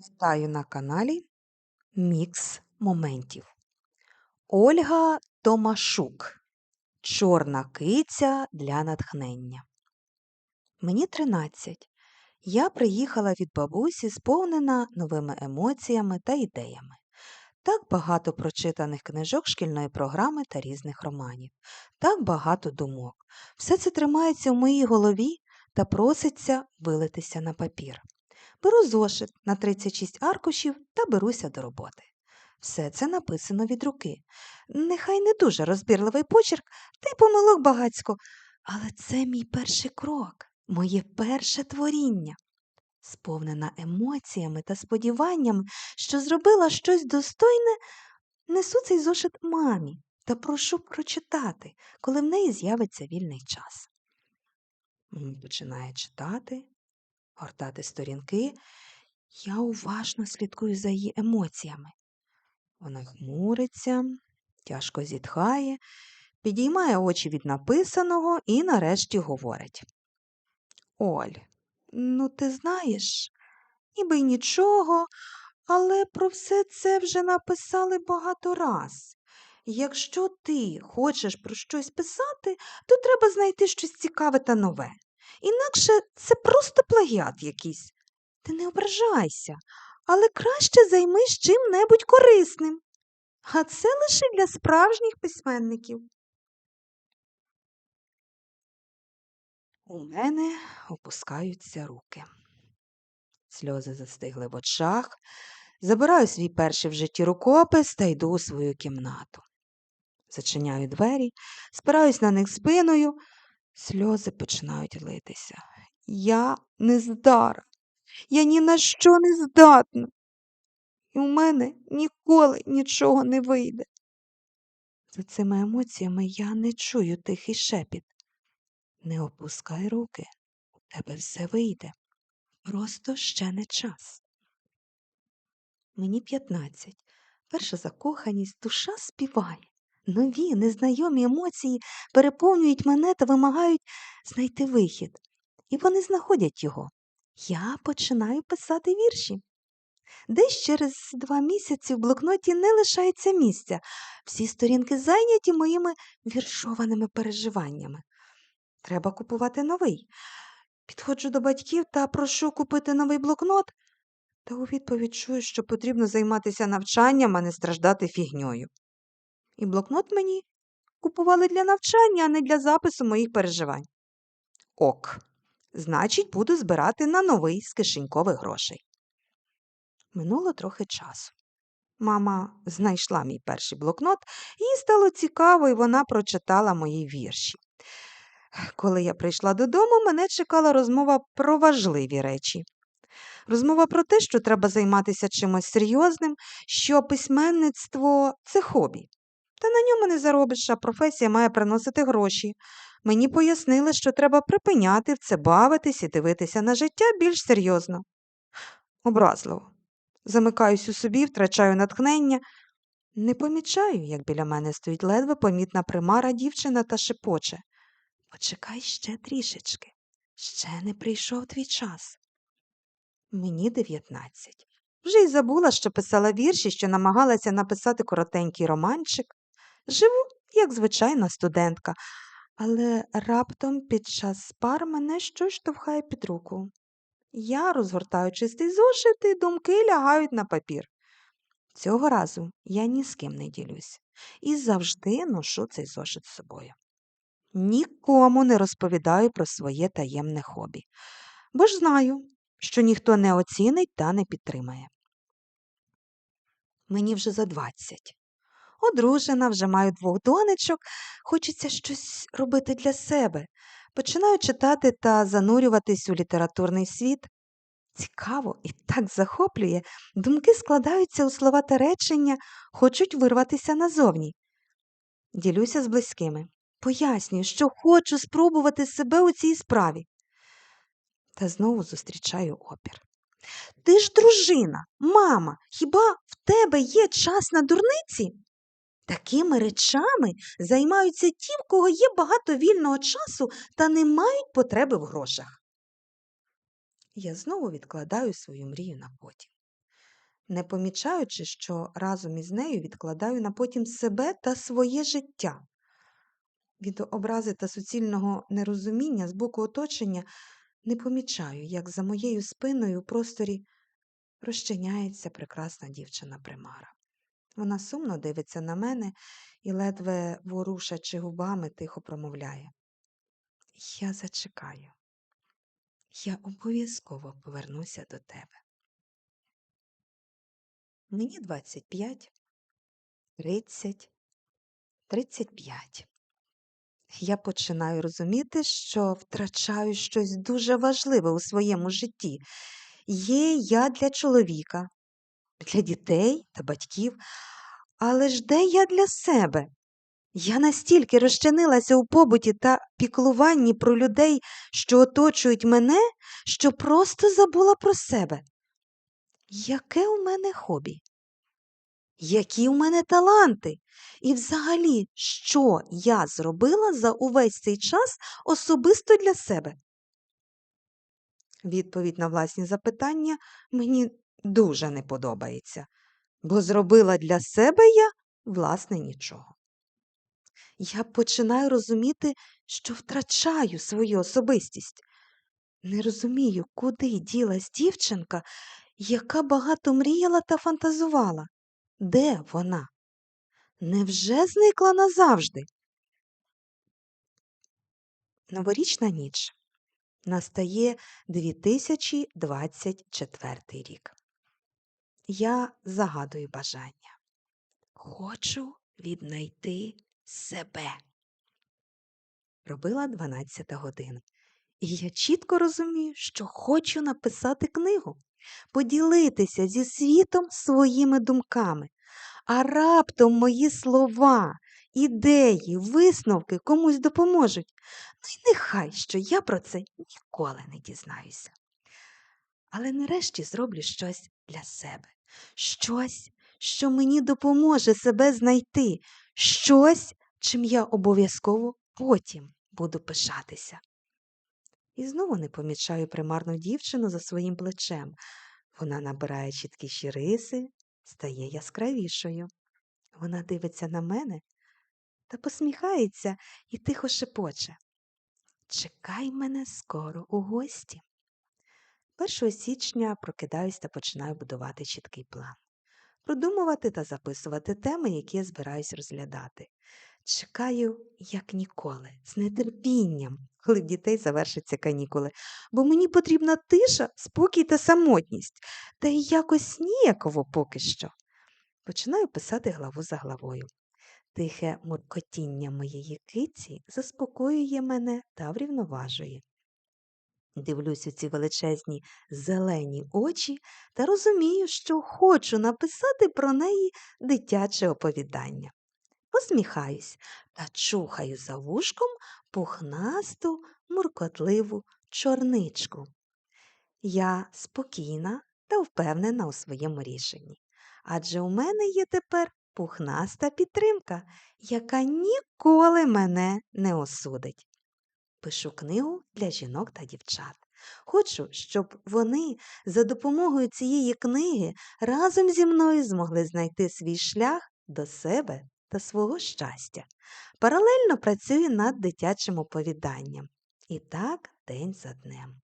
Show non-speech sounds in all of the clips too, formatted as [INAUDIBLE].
Вітаю на каналі Мікс моментів. Ольга Томашук. Чорна киця для натхнення. Мені 13. Я приїхала від бабусі, сповнена новими емоціями та ідеями. Так багато прочитаних книжок шкільної програми та різних романів. Так багато думок. Все це тримається в моїй голові та проситься вилитися на папір. Беру зошит на 36 аркушів та беруся до роботи. Все це написано від руки. Нехай не дуже розбірливий почерк, та й помилок багацько, але це мій перший крок, моє перше творіння. Сповнена емоціями та сподіваннями, що зробила щось достойне, несу цей зошит мамі та прошу прочитати, коли в неї з'явиться вільний час. Починає читати, гортати сторінки, я уважно слідкую за її емоціями. Вона хмуриться, тяжко зітхає, підіймає очі від написаного і нарешті говорить. Оль, ну ти знаєш, ніби й нічого, але про все це вже написали багато раз. Якщо ти хочеш про щось писати, то треба знайти щось цікаве та нове. Інакше це просто плагіат якийсь. Ти не ображайся, але краще займись чим-небудь корисним. А це лише для справжніх письменників. У мене опускаються руки. Сльози застигли в очах. Забираю свій перший в житті рукопис та йду у свою кімнату. Зачиняю двері, спираюсь на них спиною, сльози починають литися. Я не здара, я ні на що не здатна. І у мене ніколи нічого не вийде. За цими емоціями я не чую тихий шепіт. Не опускай руки, у тебе все вийде. Просто ще не час. Мені п'ятнадцять. Перша закоханість, душа співає. Нові, незнайомі емоції переповнюють мене та вимагають знайти вихід. І вони знаходять його. Я починаю писати вірші. Десь через два місяці в блокноті не лишається місця. Всі сторінки зайняті моїми віршованими переживаннями. Треба купувати новий. Підходжу до батьків та прошу купити новий блокнот, та у відповідь чую, що потрібно займатися навчанням, а не страждати фігньою. І блокнот мені купували для навчання, а не для запису моїх переживань. Ок, значить, буду збирати на новий з кишенькових грошей. Минуло трохи часу. Мама знайшла мій перший блокнот, їй стало цікаво, і вона прочитала мої вірші. Коли я прийшла додому, мене чекала розмова про важливі речі. Розмова про те, що треба займатися чимось серйозним, що письменництво це хобі. Та на ньому не заробиш, а професія має приносити гроші. Мені пояснили, що треба припиняти в це бавитись і дивитися на життя більш серйозно. Образливо. Замикаюсь у собі, втрачаю натхнення. Не помічаю, як біля мене стоїть ледве помітна примара дівчина та шепоче. Почекай ще трішечки, ще не прийшов твій час. Мені дев'ятнадцять. Вже й забула, що писала вірші, що намагалася написати коротенький романчик. Живу, як звичайна студентка, але раптом під час пар мене щось штовхає під руку. Я розгортаю чистий зошит і думки лягають на папір. Цього разу я ні з ким не ділюсь і завжди ношу цей зошит з собою. Нікому не розповідаю про своє таємне хобі, бо ж знаю, що ніхто не оцінить та не підтримає. Мені вже за двадцять. Одружена, вже маю двох донечок, хочеться щось робити для себе. Починаю читати та занурюватись у літературний світ. Цікаво і так захоплює, думки складаються у слова та речення, хочуть вирватися назовні. Ділюся з близькими. Пояснюю, що хочу спробувати себе у цій справі. Та знову зустрічаю опір. Ти ж дружина, мама, хіба в тебе є час на дурниці? Такими речами займаються ті, в кого є багато вільного часу та не мають потреби в грошах. Я знову відкладаю свою мрію на потім. не помічаючи, що разом із нею відкладаю на потім себе та своє життя. Від образи та суцільного нерозуміння з боку оточення не помічаю, як за моєю спиною у просторі розчиняється прекрасна дівчина примара. Вона сумно дивиться на мене і, ледве ворушачи губами, тихо промовляє. Я зачекаю. Я обов'язково повернуся до тебе. Мені 25, 30, 35. Я починаю розуміти, що втрачаю щось дуже важливе у своєму житті. Є я для чоловіка, для дітей та батьків, але ж де я для себе? Я настільки розчинилася у побуті та піклуванні про людей, що оточують мене, що просто забула про себе. Яке у мене хобі? Які у мене таланти? І взагалі, що я зробила за увесь цей час особисто для себе? Відповідь на власні запитання мені дуже не подобається, бо зробила для себе я, власне, нічого. Я починаю розуміти, що втрачаю свою особистість. Не розумію, куди ділась дівчинка, яка багато мріяла та фантазувала. Де вона? Невже зникла назавжди? Новорічна ніч. Настає 2024 рік. Я загадую бажання. Хочу віднайти себе. Робила 12 година. І я чітко розумію, що хочу написати книгу, поділитися зі світом своїми думками. А раптом мої слова, ідеї, висновки комусь допоможуть. Ну й нехай що я про це ніколи не дізнаюся. Але нарешті зроблю щось для себе, щось, що мені допоможе себе знайти, щось, чим я обов'язково потім буду пишатися. І знову не помічаю примарну дівчину за своїм плечем. Вона набирає чіткіші риси, стає яскравішою. Вона дивиться на мене та посміхається і тихо шепоче. Чекай мене скоро у гості. 1 січня прокидаюсь та починаю будувати чіткий план, продумувати та записувати теми, які я збираюсь розглядати. Чекаю, як ніколи, з нетерпінням, коли в дітей завершаться канікули, бо мені потрібна тиша, спокій та самотність, та й якось ніяково поки що. Починаю писати главу за главою. Тихе муркотіння моєї киці заспокоює мене та врівноважує. Дивлюсь у ці величезні зелені очі та розумію, що хочу написати про неї дитяче оповідання. Посміхаюсь та чухаю за вушком пухнасту, муркотливу чорничку. Я спокійна та впевнена у своєму рішенні, адже у мене є тепер пухнаста підтримка, яка ніколи мене не осудить. Пишу книгу для жінок та дівчат. Хочу, щоб вони за допомогою цієї книги разом зі мною змогли знайти свій шлях до себе та свого щастя. Паралельно працюю над дитячим оповіданням. І так день за днем.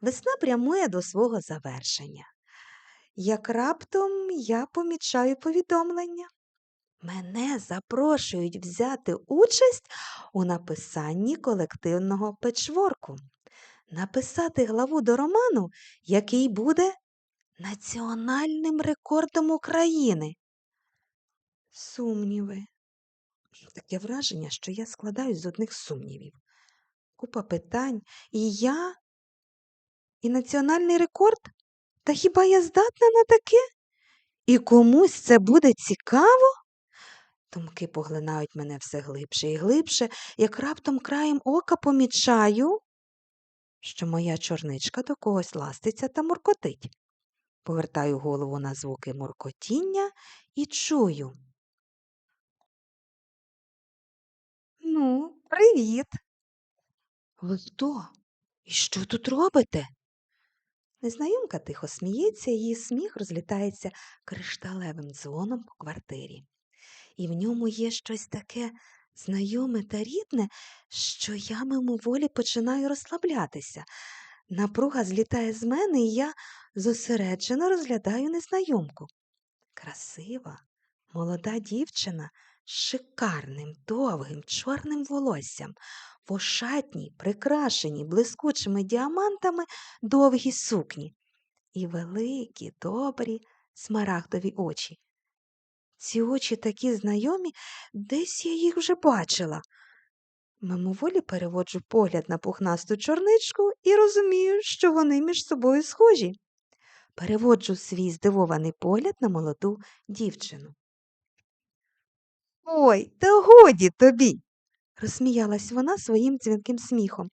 Весна прямує до свого завершення. Як раптом я помічаю повідомлення. Мене запрошують взяти участь у написанні колективного печворку, написати главу до роману, який буде національним рекордом України. Сумніви. Таке враження, що я складаюсь з одних сумнівів. Купа питань, і я, і національний рекорд? Та хіба я здатна на таке? І комусь це буде цікаво? Думки поглинають мене все глибше і глибше, як раптом краєм ока помічаю, що моя чорничка до когось ластиться та муркотить. Повертаю голову на звуки муркотіння і чую. Ну, привіт. Ви хто? І що тут робите? Незнайомка тихо сміється, її сміх розлітається кришталевим дзвоном по квартирі. І в ньому є щось таке знайоме та рідне, що я мимоволі починаю розслаблятися. Напруга злітає з мене, і я зосереджено розглядаю незнайомку. Красива, молода дівчина з шикарним, довгим, чорним волоссям, в ошатній, прикрашеній блискучими діамантами довгій сукні і великі, добрі, смарагдові очі. Ці очі такі знайомі, десь я їх вже бачила. Мимоволі переводжу погляд на пухнасту чорничку і розумію, що вони між собою схожі. Переводжу свій здивований погляд на молоду дівчину. Ой, та годі тобі, розсміялась вона своїм дзвінким сміхом.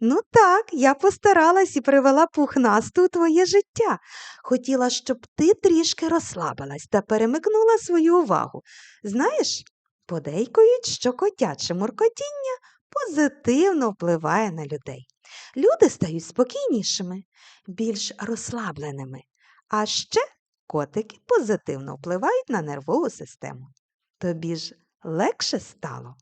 Ну так, я постаралась і привела пухнасту у твоє життя. Хотіла, щоб ти трішки розслабилась та перемикнула свою увагу. Знаєш, подейкують, що котяче муркотіння позитивно впливає на людей. Люди стають спокійнішими, більш розслабленими, а ще котики позитивно впливають на нервову систему. Тобі ж легше стало.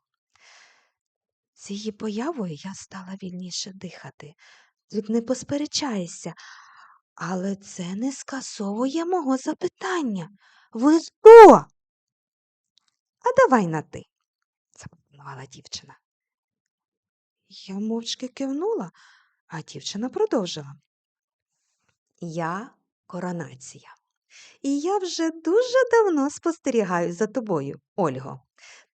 З її появою я стала вільніше дихати. Тут не посперечаєшся, але це не скасовує мого запитання. Ви хто? А давай на ти, запропонувала дівчина. Я мовчки кивнула, а дівчина продовжила. Я коронація. І я вже дуже давно спостерігаю за тобою, Ольго.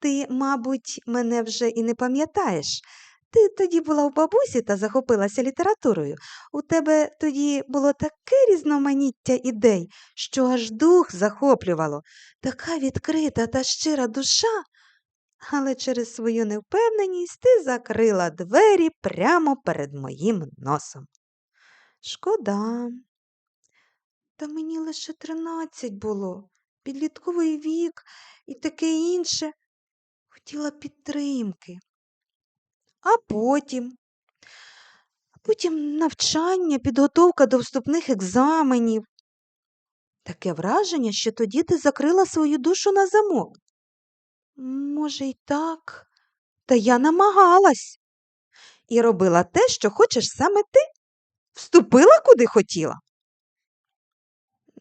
Ти, мабуть, мене вже і не пам'ятаєш. Ти тоді була у бабусі та захопилася літературою. У тебе тоді було таке різноманіття ідей, що аж дух захоплювало, така відкрита та щира душа. Але через свою невпевненість ти закрила двері прямо перед моїм носом. Шкода. Та мені лише тринадцять було, підлітковий вік і таке інше. Хотіла підтримки. А потім, потім навчання, підготовка до вступних екзаменів. Таке враження, що тоді ти закрила свою душу на замок. Може, й так, та я намагалась і робила те, що хочеш саме ти. Вступила куди хотіла.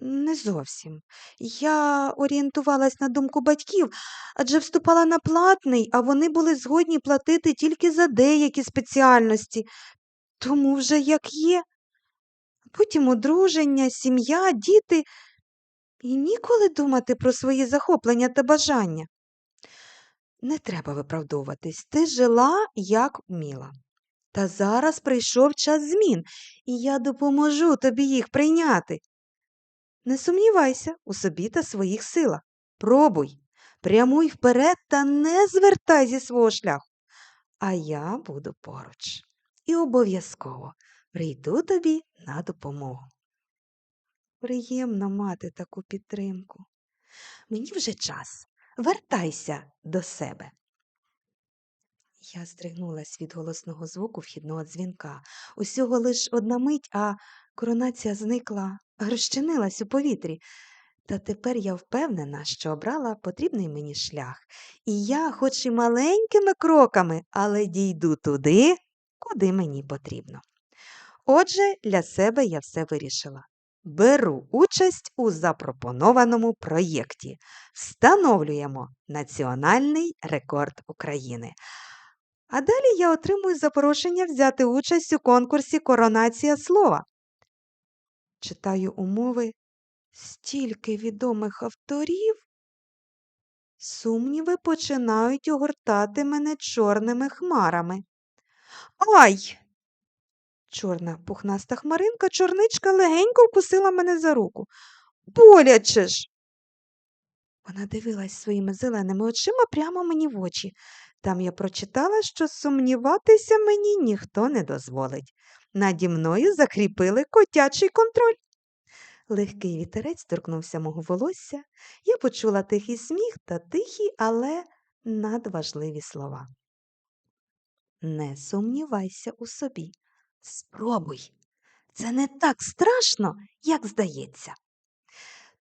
Не зовсім. Я орієнтувалась на думку батьків, адже вступала на платний, а вони були згодні платити тільки за деякі спеціальності. Тому вже як є. Потім одруження, сім'я, діти. І ніколи думати про свої захоплення та бажання. Не треба виправдовуватись. Ти жила, як вміла. Та зараз прийшов час змін, і я допоможу тобі їх прийняти. Не сумнівайся у собі та своїх силах. Пробуй, прямуй вперед та не звертай зі свого шляху. А я буду поруч і обов'язково прийду тобі на допомогу. Приємно мати таку підтримку. Мені вже час. Вертайся до себе. Я здригнулась від голосного звуку вхідного дзвінка. Усього лиш одна мить, а коронація зникла, розчинилась у повітрі. Та тепер я впевнена, що обрала потрібний мені шлях. І я, хоч і маленькими кроками, але дійду туди, куди мені потрібно. Отже, для себе я все вирішила. Беру участь у запропонованому проєкті. Встановлюємо національний рекорд України. А далі я отримую запрошення взяти участь у конкурсі Коронація слова. Читаю умови стільки відомих авторів. Сумніви починають огортати мене чорними хмарами. Ай! Чорна пухнаста хмаринка, чорничка легенько вкусила мене за руку. Боляче ж. Вона дивилась своїми зеленими очима прямо мені в очі. Там я прочитала, що сумніватися мені ніхто не дозволить. Наді мною закріпили котячий контроль. Легкий вітерець торкнувся мого волосся. Я почула тихий сміх та тихі, але надважливі слова. Не сумнівайся у собі. Спробуй. Це не так страшно, як здається.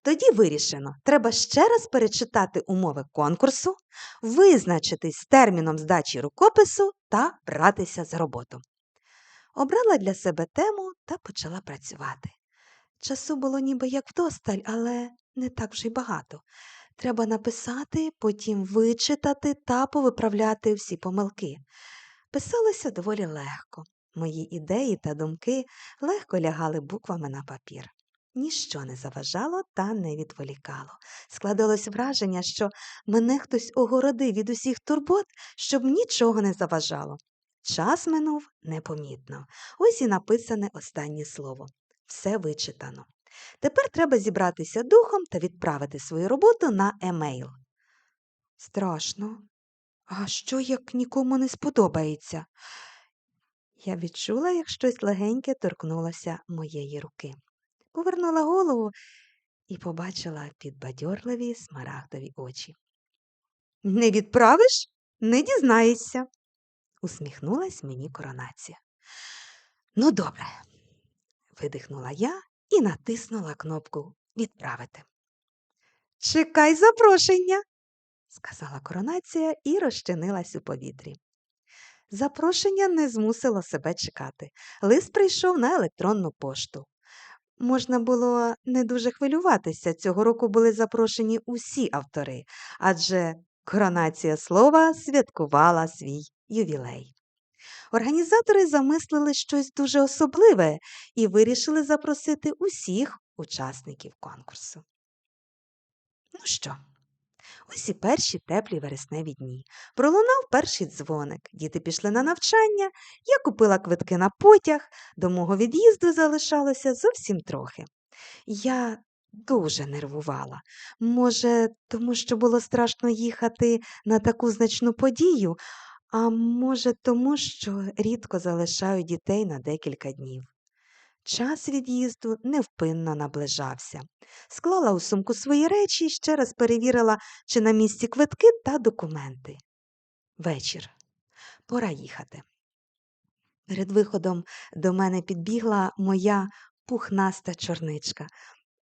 Тоді вирішено, треба ще раз перечитати умови конкурсу, визначитись з терміном здачі рукопису та братися за роботу. Обрала для себе тему та почала працювати. Часу було ніби як вдосталь, але не так вже й багато. Треба написати, потім вичитати та повиправляти всі помилки. Писалося доволі легко. Мої ідеї та думки легко лягали буквами на папір. Ніщо не заважало та не відволікало. Складалось враження, що мене хтось огородив від усіх турбот, щоб нічого не заважало. Час минув непомітно. Ось і написане останнє слово. Все вичитано. Тепер треба зібратися духом та відправити свою роботу на емейл. Страшно. А що, як нікому не сподобається? Я відчула, як щось легеньке торкнулося моєї руки. Повернула голову і побачила підбадьорливі смарагдові очі. Не відправиш, не дізнаєшся, усміхнулась мені коронація. Ну, добре, видихнула я і натиснула кнопку Відправити. Чекай запрошення, сказала коронація і розчинилась у повітрі. Запрошення не змусило себе чекати. Лист прийшов на електронну пошту. Можна було не дуже хвилюватися. Цього року були запрошені усі автори, адже коронація слова святкувала свій ювілей. Організатори замислили щось дуже особливе і вирішили запросити усіх учасників конкурсу. Ну що, ось і перші теплі вересневі дні. Пролунав перший дзвоник. Діти пішли на навчання, я купила квитки на потяг, до мого від'їзду залишалося зовсім трохи. Я дуже нервувала. Може, тому що було страшно їхати на таку значну подію, а може, тому що рідко залишаю дітей на декілька днів. Час від'їзду невпинно наближався. Склала у сумку свої речі і ще раз перевірила, чи на місці квитки та документи. Вечір. Пора їхати. Перед виходом до мене підбігла моя пухнаста чорничка.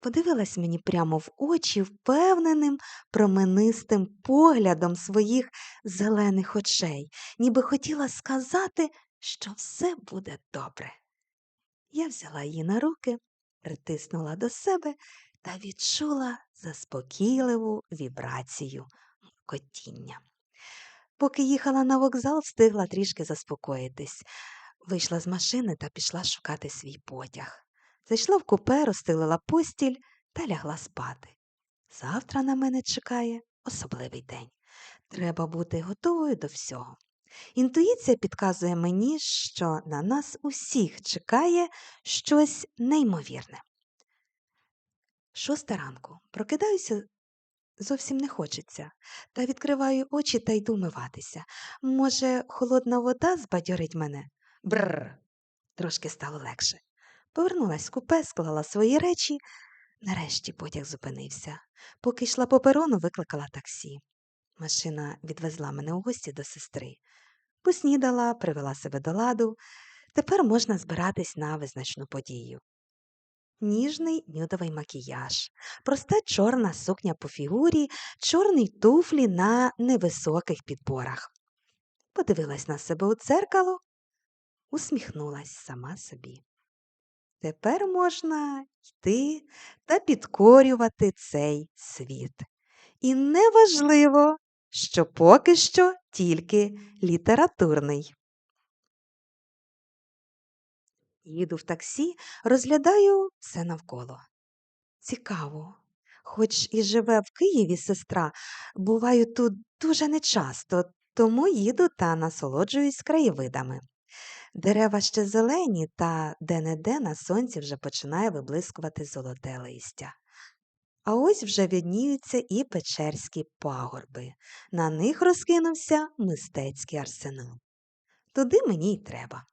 Подивилась мені прямо в очі впевненим, променистим поглядом своїх зелених очей, ніби хотіла сказати, що все буде добре. Я взяла її на руки, притиснула до себе та відчула заспокійливу вібрацію котіння. Поки їхала на вокзал, встигла трішки заспокоїтись. Вийшла з машини та пішла шукати свій потяг. Зайшла в купе, розстелила постіль та лягла спати. Завтра на мене чекає особливий день. Треба бути готовою до всього. Інтуїція підказує мені, що на нас усіх чекає щось неймовірне. Шоста ранку прокидаюся зовсім не хочеться, та відкриваю очі та йду миватися. Може, холодна вода збадьорить мене? Бррр. Трошки стало легше. Повернулась в купе, склала свої речі. Нарешті потяг зупинився. Поки йшла по перону, викликала таксі. Машина відвезла мене у гості до сестри. Поснідала, привела себе до ладу. Тепер можна збиратись на визначну подію. Ніжний нюдовий макіяж, проста чорна сукня по фігурі, чорні туфлі на невисоких підборах. Подивилась на себе у дзеркало, усміхнулась сама собі. Тепер можна йти та підкорювати цей світ. І неважливо, що поки що тільки літературний. Їду в таксі, розглядаю все навколо. Цікаво. Хоч і живе в Києві сестра, буваю тут дуже нечасто, тому їду та насолоджуюсь краєвидами. Дерева ще зелені, та де-не-де на сонці вже починає виблискувати золоте листя. А ось вже відніються і печерські пагорби. На них розкинувся мистецький арсенал. Туди мені й треба.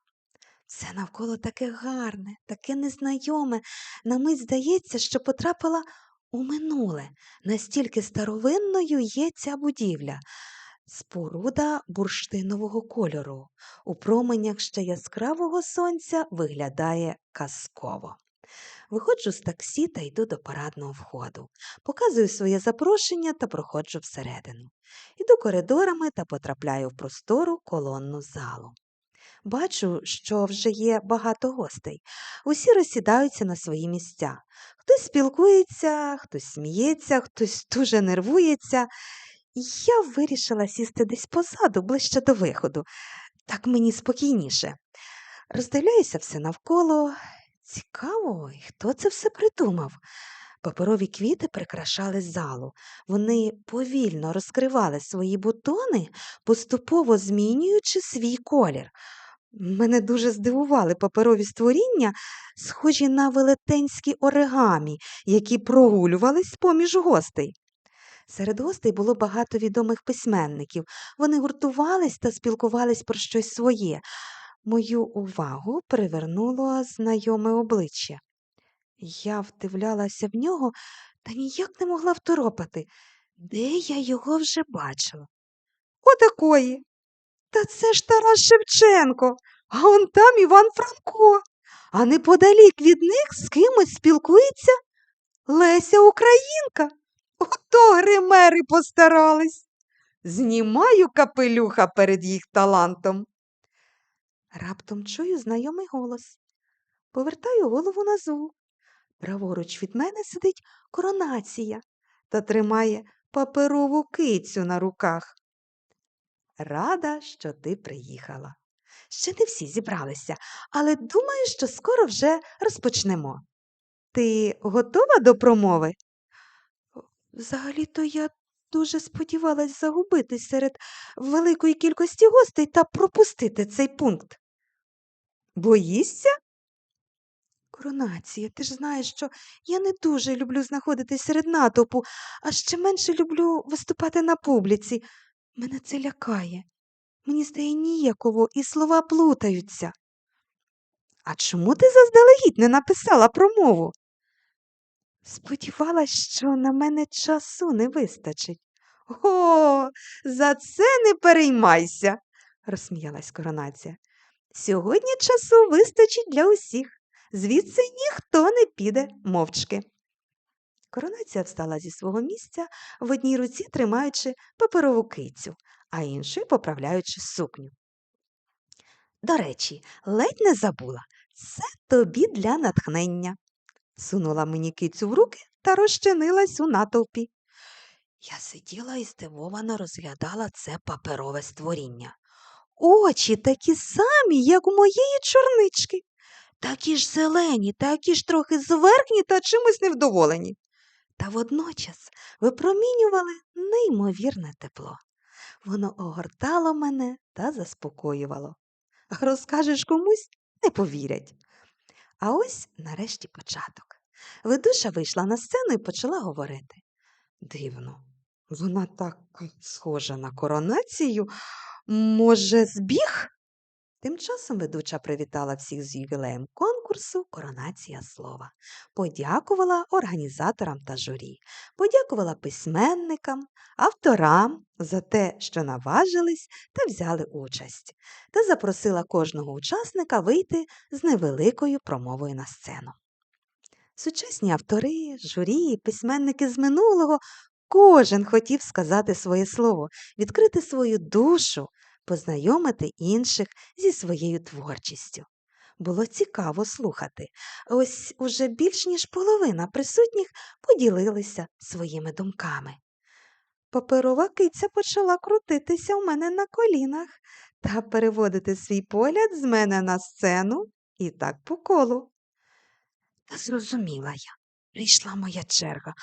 Все навколо таке гарне, таке незнайоме. На мить здається, що потрапила у минуле, настільки старовинною є ця будівля. Споруда бурштинового кольору. У променях ще яскравого сонця виглядає казково. Виходжу з таксі та йду до парадного входу. Показую своє запрошення та проходжу всередину. Йду коридорами та потрапляю в простору колонну залу. Бачу, що вже є багато гостей. Усі розсідаються на свої місця. Хтось спілкується, хтось сміється, хтось [LAUGHS] дуже нервується. Я вирішила сісти десь позаду, ближче до виходу. Так мені спокійніше. Роздивляюся все навколо. Цікаво, хто це все придумав? Паперові квіти прикрашали залу. Вони повільно розкривали свої бутони, поступово змінюючи свій колір. Мене дуже здивували паперові створіння, схожі на велетенські оригамі, які прогулювались поміж гостей. Серед гостей було багато відомих письменників. Вони гуртувались та спілкувались про щось своє. Мою увагу привернуло знайоме обличчя. Я вдивлялася в нього та ніяк не могла второпати, де я його вже бачила. Отакої. Та це ж Тарас Шевченко, а он там Іван Франко. А неподалік від них з кимось спілкується Леся Українка. Ото гримери постарались. Знімаю капелюха перед їх талантом. Раптом чую знайомий голос. Повертаю голову на звук. Праворуч від мене сидить коронація та тримає паперову кицю на руках. Рада, що ти приїхала. Ще не всі зібралися, але думаю, що скоро вже розпочнемо. Ти готова до промови? Взагалі-то я дуже сподівалась загубитись серед великої кількості гостей та пропустити цей пункт. Боїшся? Коронація, ти ж знаєш, що я не дуже люблю знаходитись серед натовпу, а ще менше люблю виступати на публіці. Мене це лякає. Мені стає ніяково, і слова плутаються. А чому ти заздалегідь не написала промову? Сподівалась, що на мене часу не вистачить. О, за це не переймайся, розсміялась коронація. Сьогодні часу вистачить для усіх. Звідси ніхто не піде мовчки. Коронація встала зі свого місця, в одній руці тримаючи паперову кицю, а іншою поправляючи сукню. До речі, ледь не забула це тобі для натхнення. Сунула мені кицю в руки та розчинилась у натовпі. Я сиділа і здивовано розглядала це паперове створіння. Очі такі самі, як у моєї чорнички. Такі ж зелені, такі ж трохи зверхні та чимось невдоволені. Та водночас випромінювали неймовірне тепло. Воно огортало мене та заспокоювало. Розкажеш комусь не повірять. А ось нарешті початок. Ведуша вийшла на сцену і почала говорити. Дивно, вона так схожа на коронацію. Може, збіг? Тим часом ведуча привітала всіх з ювілеєм конкурсу Коронація слова, подякувала організаторам та журі, подякувала письменникам, авторам за те, що наважились та взяли участь, та запросила кожного учасника вийти з невеликою промовою на сцену. Сучасні автори, журі, письменники з минулого кожен хотів сказати своє слово, відкрити свою душу, познайомити інших зі своєю творчістю. Було цікаво слухати. Ось уже більш ніж половина присутніх поділилися своїми думками. Паперова киця почала крутитися у мене на колінах та переводити свій погляд з мене на сцену і так по колу. Зрозуміла я, прийшла моя черга.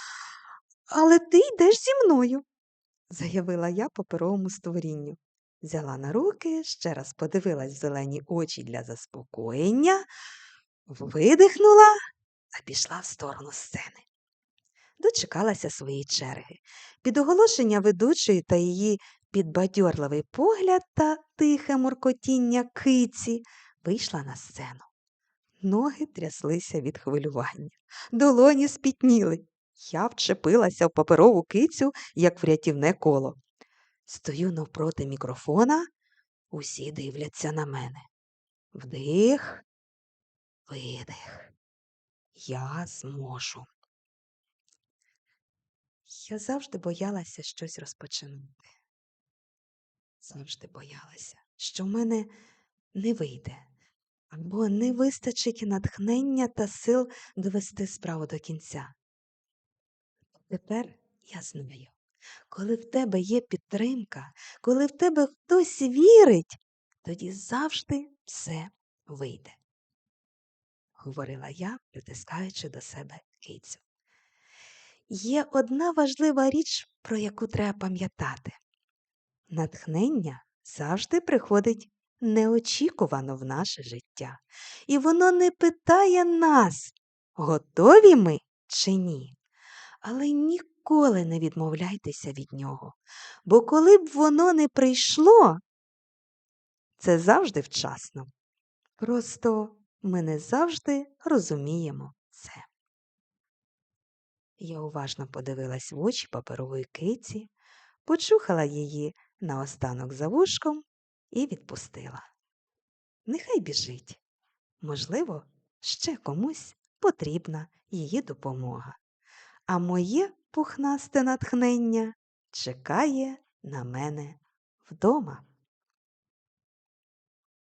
Але ти йдеш зі мною, заявила я паперовому створінню. Взяла на руки, ще раз подивилась в зелені очі для заспокоєння, видихнула та пішла в сторону сцени. Дочекалася своєї черги. Під оголошення ведучої та її підбадьорливий погляд та тихе муркотіння киці вийшла на сцену. Ноги тряслися від хвилювання, долоні спітніли. Я вчепилася в паперову кицю, як в рятівне коло. Стою навпроти мікрофона, усі дивляться на мене. Вдих, видих. Я зможу. Я завжди боялася щось розпочинати. Завжди боялася, що в мене не вийде, або не вистачить натхнення та сил довести справу до кінця. Тепер я знаю, коли в тебе є підтримка, коли в тебе хтось вірить, тоді завжди все вийде, говорила я, притискаючи до себе кицю. Є одна важлива річ, про яку треба пам'ятати. Натхнення завжди приходить неочікувано в наше життя, і воно не питає нас, готові ми чи ні. Але ніколи не відмовляйтеся від нього, бо коли б воно не прийшло, це завжди вчасно. Просто ми не завжди розуміємо це. Я уважно подивилась в очі паперової киці, почухала її наостанок за вушком і відпустила. Нехай біжить. Можливо, ще комусь потрібна її допомога. А моє пухнасте натхнення чекає на мене вдома.